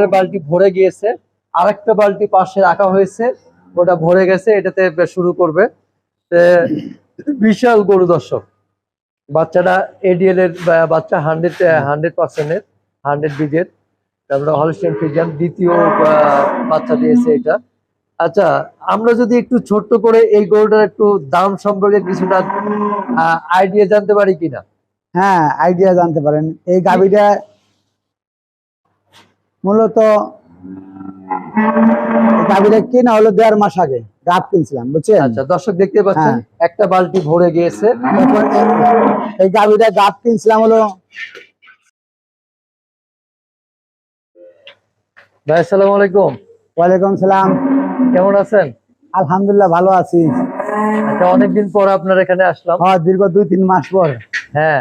লিটারের বালতি ভরে গিয়েছে। আরেকটা বালতি পাশে রাখা হয়েছে। ওটা ভরে গেছে, এটাতে শুরু করবে। বিশাল গরু দর্শক। বাচ্চাটা এডিএল এর বাচ্চা হান্ড্রেড হান্ড্রেড পার্সেন্টের হান্ড্রেড বিজের তারপরে হলস্টেন ফিজিয়ান দ্বিতীয় বাচ্চা দিয়েছে এটা। আচ্ছা আমরা যদি একটু ছোট্ট করে এই গরুটার একটু দাম সম্পর্কে কিছুটা আইডিয়া জানতে পারি কিনা? হ্যাঁ আইডিয়া জানতে পারেন। এই গাভিটা মূলত গাভিটা কিনা হলো দেড় মাস আগে গাভ কিনছিলাম বুঝছেন? আচ্ছা দর্শক দেখতে পাচ্ছেন হ্যাঁ। একটা বালতি ভরে গিয়েছে। এখন এই- এই গাভ কিনছিলাম হলো ভাই আসসালামু আলাইকুম। ওয়ালাইকুম সালাম। কেমন আছেন? আলহামদুলিল্লাহ ভালো আছি। আচ্ছা অনেকদিন পর আপনার এখানে আসলাম। হ্যাঁ দীর্ঘ দুই তিন মাস পর। হ্যাঁ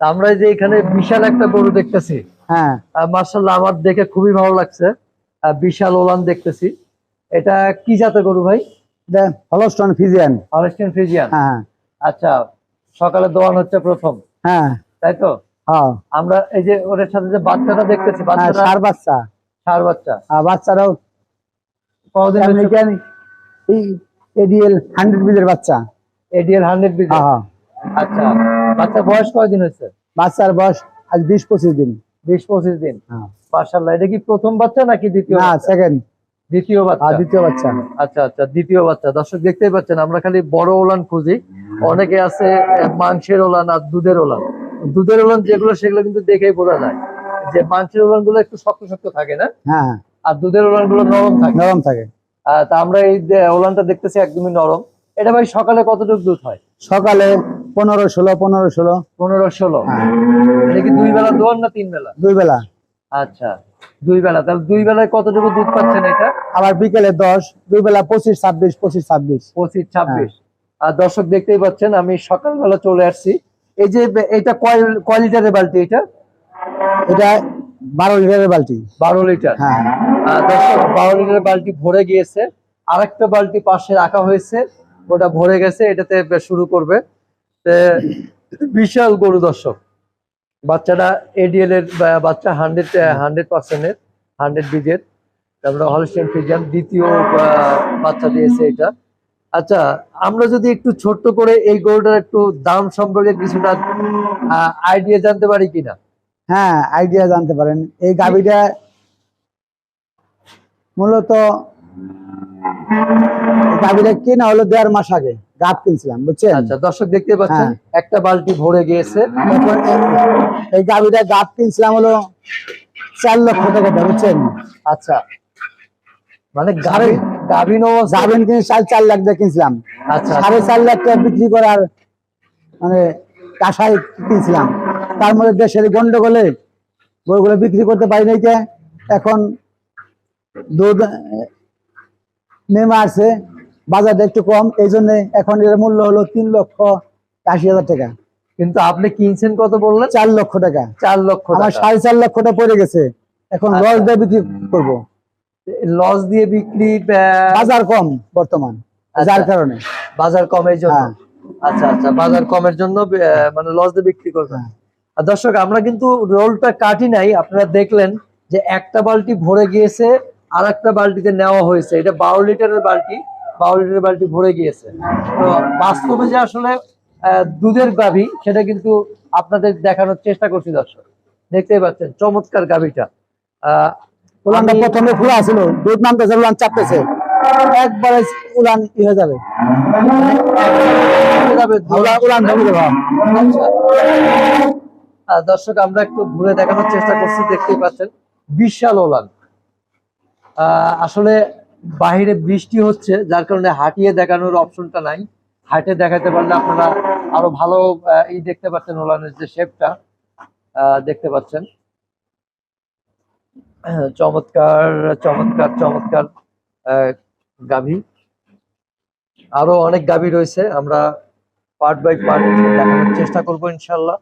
তা আমরা যে এখানে বিশাল একটা গরু দেখতেছি। হ্যাঁ। মার্শাল্লাহ আমার দেখে খুবই ভালো লাগছে। বিশাল ওলান দেখতেছি। এটা কি জাতের গরু ভাই? Holstein Friesian. হলস্টেন ফ্রিজিয়ান হ্যাঁ আচ্ছা সকালে দোয়ান হচ্ছে প্রথম। হ্যাঁ। তাই তো? হ্যাঁ। আমরা এই যে ওর সাথে যে বাচ্চাটা দেখতেছি হ্যাঁ, বাচ্চাটা ষাঁড় বাচ্চা। ষাঁড় বাচ্চা। বাচ্চারাও কতদিন আমেরিকান এডিএল হান্ড্রেড বিলের বাচ্চা। এডিএল হান্ড্রেড বিজ হ্যাঁ হ্যাঁ। আচ্ছা বাচ্চা বয়স কয়দিন হয়েছে? বাচ্চার বয়স আজ বিশ পঁচিশ দিন। বিশ পঁচিশ দিন। হ্যাঁ। মার্শাল্লাহ এটা কি প্রথম বাচ্চা নাকি দ্বিতীয় না সেকেন্ড দ্বিতীয় বাচ্চা। দ্বিতীয় বাচ্চা। আচ্ছা আচ্ছা দ্বিতীয় বাচ্চা। দর্শক দেখতেই পাচ্ছেন আমরা খালি বড় ওলান খুঁজি। অনেকে আছে মাংসের ওলান আর দুধের ওলান। দুধের ওলান যেগুলো সেগুলো কিন্তু দেখেই বোঝা যায় যে মাংসের ওলানগুলো একটু শক্ত শক্ত থাকে না? হ্যাঁ। আর দুধের ওলানগুলো নরম থাকে। নরম থাকে। তা আমরা এই ওলানটা দেখতেছি একদমই নরম। এটা ভাই সকালে কতটুকু দুধ হয়? সকালে পনেরো ষোলো পনেরো ষোলো। পনেরো ষোলো। হ্যাঁ। এটা কি দুই বেলা দোয়ান না তিন বেলা? দুই বেলা। আচ্ছা দুই বেলা। তাহলে দুই বেলায় কতটুকু দুধ পাচ্ছেন এটা? আবার বিকেলে দশ দুই বেলা পঁচিশ ছাব্বিশ পঁচিশ ছাব্বিশ। পঁচিশ ছাব্বিশ। আর দর্শক দেখতেই পাচ্ছেন আমি সকালবেলা চলে আসছি। এই যে এটা কয় কয় লিটারের বালতি এটা? এটা বারো লিটারের বালতি। বারো লিটার। হ্যাঁ। দর্শক বারো লিটারের বালতি ভরে গিয়েছে। আরেকটা বালতি পাশে রাখা হয়েছে। ওটা ভরে গেছে এটাতে শুরু করবে। বিশাল গরু দর্শক। বাচ্চাটা এডিএল এর বাচ্চা হান্ড্রেড হান্ড্রেড পার্সেন্টের হান্ড্রেড বিজের তারপরে হলস্টেন ফিজিয়ান দ্বিতীয় বাচ্চা দিয়েছে এটা। আচ্ছা আমরা যদি একটু ছোট্ট করে এই গরুটার একটু দাম সম্পর্কে কিছুটা আইডিয়া জানতে পারি কিনা? হ্যাঁ আইডিয়া জানতে পারেন। এই গাভিটা মূলত গাভিটা কিনা হলো দেড় মাস আগে গাভ কিনছিলাম বুঝছেন? আচ্ছা দর্শক দেখতে পাচ্ছেন হ্যাঁ। একটা বালতি ভরে গিয়েছে। এই- এই গাভিটা গাভ কিনছিলাম হলো চার লক্ষ টাকা বুঝছেন? আচ্ছা। মানে গাভীন গাভিন কিনে সাড়ে চার লাখ দিয়ে কিনছিলাম। আচ্ছা। সাড়ে চার লাখ টাকা বিক্রি করার মানে কাঁসাই কিনছিলাম। তার মধ্যে দেশের গন্ডগোলে গরুগুলো বিক্রি করতে পারি নাই এখন দুধ নেমে আসছে বাজারটা একটু কম এই জন্য এখন এর মূল্য হলো তিন লক্ষ আশি হাজার টাকা। কিন্তু আপনি কিনছেন কত বললেন? চার লক্ষ টাকা। চার লক্ষ আমার সাড়ে চার লক্ষ লক্ষটা পড়ে গেছে। এখন আচ্ছা। লস দিয়ে বিক্রি করব। লস দিয়ে বিক্রি বাজার কম বর্তমান যার আচ্ছা। কারণে। বাজার কমের জন্য। হ্যাঁ। আচ্ছা আচ্ছা বাজার কমের জন্য মানে লস দিয়ে বিক্রি করবেন। হ্যাঁ। আর দর্শক আমরা কিন্তু রোলটা কাটি নাই। আপনারা দেখলেন যে একটা বালতি ভরে গিয়েছে আর একটা বালতিতে নেওয়া হয়েছে। এটা বারো লিটারের বালতি বারো লিটারের বালতি ভরে গিয়েছে। তো বাস্তবে যে আসলে দুধের গাভী সেটা কিন্তু আপনাদের দেখানোর চেষ্টা করছি দর্শক। দেখতেই পাচ্ছেন চমৎকার গাভীটা। আহ, উলানটা প্রথমে খোলা ছিল দুধ নামতেছে উলান চাপতেছে। একবারে উলান ই হয়ে যাবে। যাবে, উলান উলান যাবে আচ্ছা। দর্শক আমরা একটু ঘুরে দেখানোর চেষ্টা করছি দেখতেই পাচ্ছেন বিশাল ওলান আসলে বাহিরে বৃষ্টি হচ্ছে, যার কারণে হাঁটিয়ে দেখানোর অপশনটা নাই। হাঁটে দেখাতে পারলে আপনারা আরও ভালো ই দেখতে পাচ্ছেন ওলানের যে শেপটা দেখতে পাচ্ছেন। চমৎকার চমৎকার চমৎকার গাভী। আরও অনেক গাভী রয়েছে, আমরা পার্ট বাই পার্ট দেখানোর চেষ্টা করব ইনশাল্লাহ।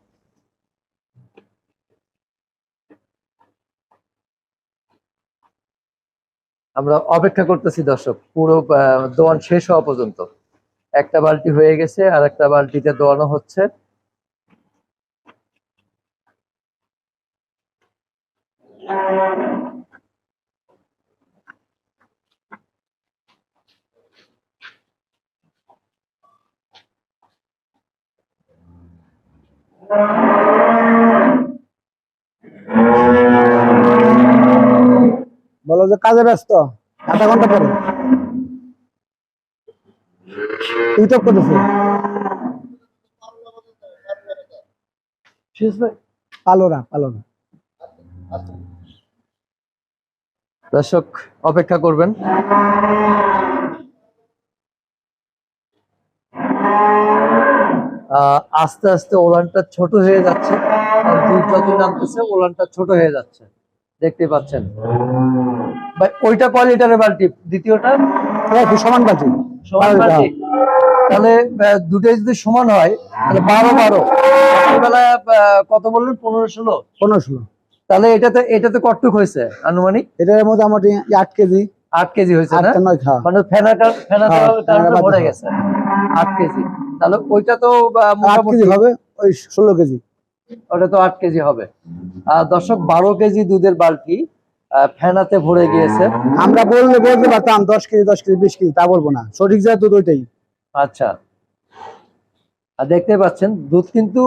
আমরা অপেক্ষা করতেছি দর্শক, পুরো দোয়ান শেষ হওয়া পর্যন্ত একটা বালতি হয়ে গেছে, আর একটা বালতিতে দোয়ানো হচ্ছে Thank you. যে কাজে ব্যস্ত, আধা ঘণ্টা পরে। ইউটিউব করতেছে পালোরা দর্শক, অপেক্ষা করবেন। আস্তে আস্তে ওলানটা ছোট হয়ে যাচ্ছে দুধ যত নামতেছে, ওলানটা ছোট হয়ে যাচ্ছে। দেখতে পাচ্ছেন। ভাই ওইটা কয় লিটারের বালতি? দ্বিতীয়টা? সমান বাটি সমান বালতি। তাহলে দুটোই যদি সমান হয় তাহলে বারো বারো। আহ, কত বললেন? পনেরো ষোলো? পনেরো ষোলো। তাহলে এটাতে এটাতে কটটুক হয়েছে আনুমানিক? এটার মোটামুটি আট কেজি। আট কেজি হয়েছে না? মানে ফেনাটা ফেনাটা হ্যাঁ, কারণে ফেনাটা ভরে গেছে। আট কেজি। তাহলে ওইটা তো মোটামুটি হবে ওই ষোলো কেজি। ওটা তো আট কেজি হবে। আর দর্শক বারো কেজি দুধের বালতি ফেনাতে ভরে গিয়েছে। আমরা বললে বলতে পারতাম দশ কেজি দশ কেজি বিশ কেজি তা বলব না। সঠিক যা দুধ ওইটাই। আচ্ছা। আর দেখতে পাচ্ছেন দুধ কিন্তু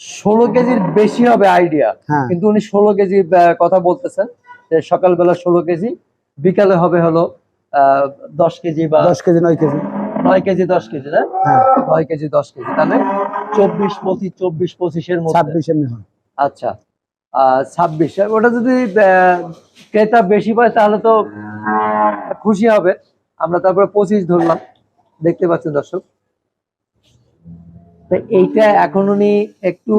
ষোলো কেজির বেশি হবে আইডিয়া হ্যাঁ। কিন্তু উনি ষোলো কেজি কথা বলতেছেন যে সকালবেলা ষোলো কেজি বিকালে হবে হলো আহ দশ কেজি বা দশ কেজি নয় কেজি। নয় কেজি দশ কেজি না? হ্যাঁ। নয় কেজি দশ কেজি। তাহলে চব্বিশ পঁচিশ চব্বিশ পঁচিশের মধ্যে। ছাব্বিশ এমনি হয়। আচ্ছা। ছাব্বিশ। ওটা যদি ক্রেতা বেশি পায় তাহলে তো খুশি হবে। আমরা তারপরে পঁচিশ ধরলাম। দেখতে পাচ্ছেন দর্শক। তো এইটা এখন উনি একটু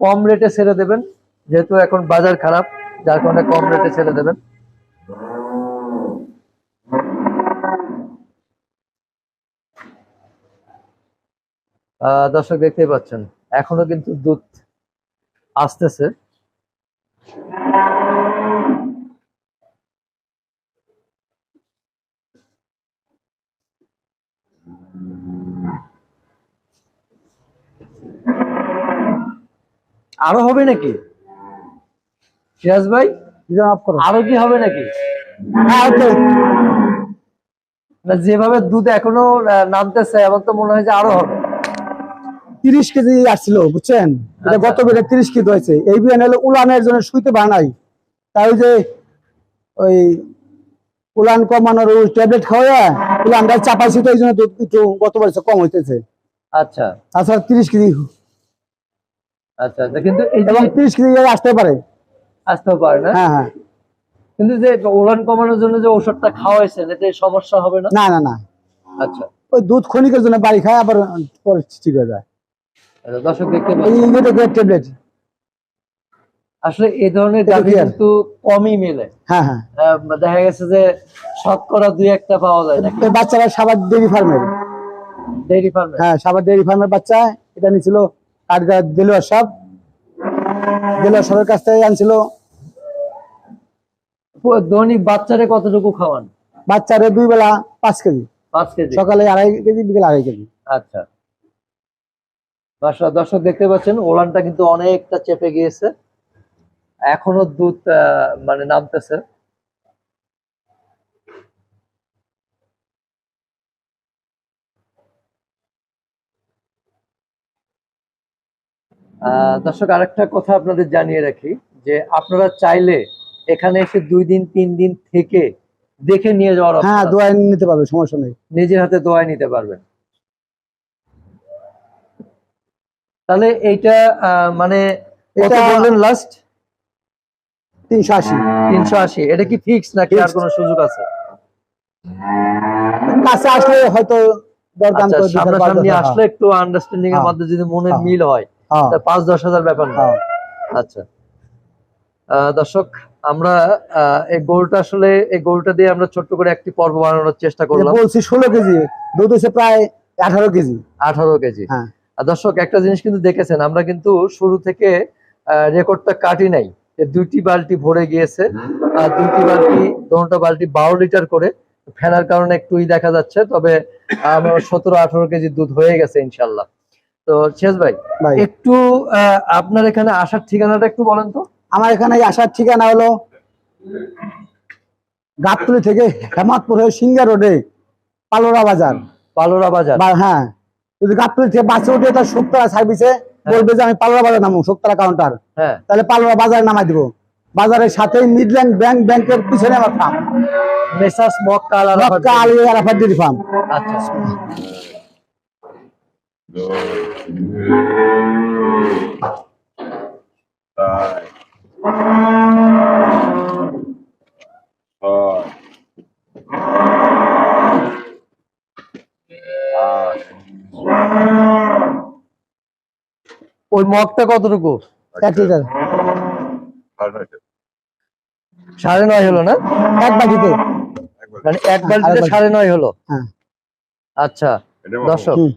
কম রেটে ছেড়ে দেবেন যেহেতু এখন বাজার খারাপ যার কারণে কম রেটে ছেড়ে দেবেন। দর্শক দেখতেই পাচ্ছেন, এখনও কিন্তু দুধ আসতেছে। আরও হবে নাকি? সিরাজ ভাই আরও কি হবে নাকি? হ্যাঁ না, যেভাবে দুধ এখনও নামতেছে আমার তো মনে হয় যে আরও হবে। তিরিশ কেজি আসছিল বুঝছেন? এটা আচ্ছা। গত বেড়ে তিরিশ কেজি হয়েছে। এই বিয়ান হলো উলানের জন্য শুইতে বানাই তাই যে ওই উলান কমানোর ওই ট্যাবলেট খাওয়া উলানটা চাপাইছি তো এই জন্য দুধ একটু গত বছর কম হইতেছে। আচ্ছা। তাছাড়া তিরিশ কেজি আচ্ছা আচ্ছা, কিন্তু এবং তিরিশ কেজি আসতে পারে। আসতেও পারে না? হ্যাঁ হ্যাঁ। কিন্তু যে ওলান কমানোর জন্য যে ওষুধটা খাওয়াইছেন এতে সমস্যা হবে না? না না না। আচ্ছা। ওই দুধ ক্ষণিকের জন্য বাড়ি খায় আবার পরে ঠিক হয়ে যায়। দর্শক দেখতে পাচ্ছেন। আসলে এই ধরনের গাভী কিন্তু কমই মেলে। হ্যাঁ হ্যাঁ। দেখা গেছে যে শতকরা দুই একটা পাওয়া যায় বাচ্চারা সাবার ফার্মের ডেইরি হ্যাঁ সাবার ডেয়ারি ফার্মের বাচ্চা এটা কাঠগা দেলোয়ার দেলোয়ার সাহেবের কাছ থেকে আনছিল। দৈনিক বাচ্চারে কতটুকু খাওয়ান? বাচ্চারে দুই বেলা পাঁচ কেজি। পাঁচ কেজি। সকালে আড়াই কেজি বিকেলে আড়াই কেজি। আচ্ছা। দর্শক দেখতে পাচ্ছেন ওলানটা কিন্তু অনেকটা চেপে গিয়েছে। এখনও দুধ মানে নামতেছে। আহ, দর্শক আরেকটা কথা আপনাদের জানিয়ে রাখি যে আপনারা চাইলে এখানে এসে দুই দিন তিন দিন থেকে দেখে নিয়ে যাওয়ার হ্যাঁ আছে। নিতে পারবে সমস্যা নেই। নিজের হাতে দোয়াই নিতে পারবেন। তাহলে এইটা মানে এটা- বললেন লাস্ট তিনশো আশি। তিনশো আশি। এটা কি ফিক্স নাকি আর. কোনো সুযোগ আছে? কাছে আসলে হয়তো দরদাম আচ্ছা। সামনাসামনি আসলে একটু আন্ডারস্ট্যান্ডিং এর হ্যাঁ। মধ্যে যদি মনে হ্যাঁ। মিল হয় হ্যাঁ, তা পাঁচ দশ হাজার ব্যাপার না। আচ্ছা। দর্শক আমরা এই গরুটা আসলে এই গরুটা দিয়ে আমরা ছোট্ট করে একটি পর্ব বানানোর চেষ্টা করলাম। বলছি ষোলো কেজি দুধ হচ্ছে প্রায় আঠারো কেজি। আঠারো কেজি। হ্যাঁ। দর্শক একটা জিনিস কিন্তু দেখেছেন আমরা কিন্তু শুরু থেকে রেকর্ডটা কাটি নাই। দুইটি বালতি ভরে গিয়েছে আর দুইটি বালতি দোনটা বালতি বারো লিটার করে ফেনার কারণে একটুই দেখা যাচ্ছে তবে আমার সতেরো আঠারো কেজি দুধ হয়ে গেছে ইনশাল্লাহ তো শেষ ভাই একটু আহ, আপনার এখানে আসার ঠিকানাটা একটু বলেন তো। আমার এখানে আসার ঠিকানা হলো গাবতলি থেকে হেমাদপুর হয়ে সিঙ্গা রোডে পালোরা বাজার। পালোরা বাজার। হ্যাঁ যদি গাবতলি থেকে বাসে উঠে তার সত্তরা সার্ভিসে বলবে যে আমি পালোয়া বাজার নামো সত্তরা কাউন্টার হ্যাঁ। তাহলে পালোয়া বাজারে নামাই দিব। বাজারের সাথে মিডল্যান্ড ব্যাংক ব্যাংকের পিছনে আমার farm Messrs Makka Makka Ali Arafat dairy farm আচ্ছা ওই মগটা কতটুকু এক লিটার সাড়ে নয় হলো না এক বাটিতে মানে এক বালতি। সাড়ে নয় হলো হ্যাঁ আচ্ছা দর্শক হুম।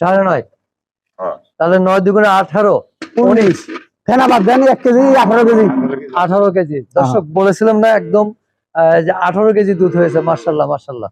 সাড়ে নয়। হ্যাঁ। তাহলে নয় দুগুণে আঠারো উনিশ। ফেনাবাদ দেন এক কেজি আঠারো কেজি। আঠারো কেজি। দর্শক বলেছিলাম না একদম আহ, যে আঠারো কেজি দুধ হয়েছে মার্শাল্লাহ মার্শাল্লাহ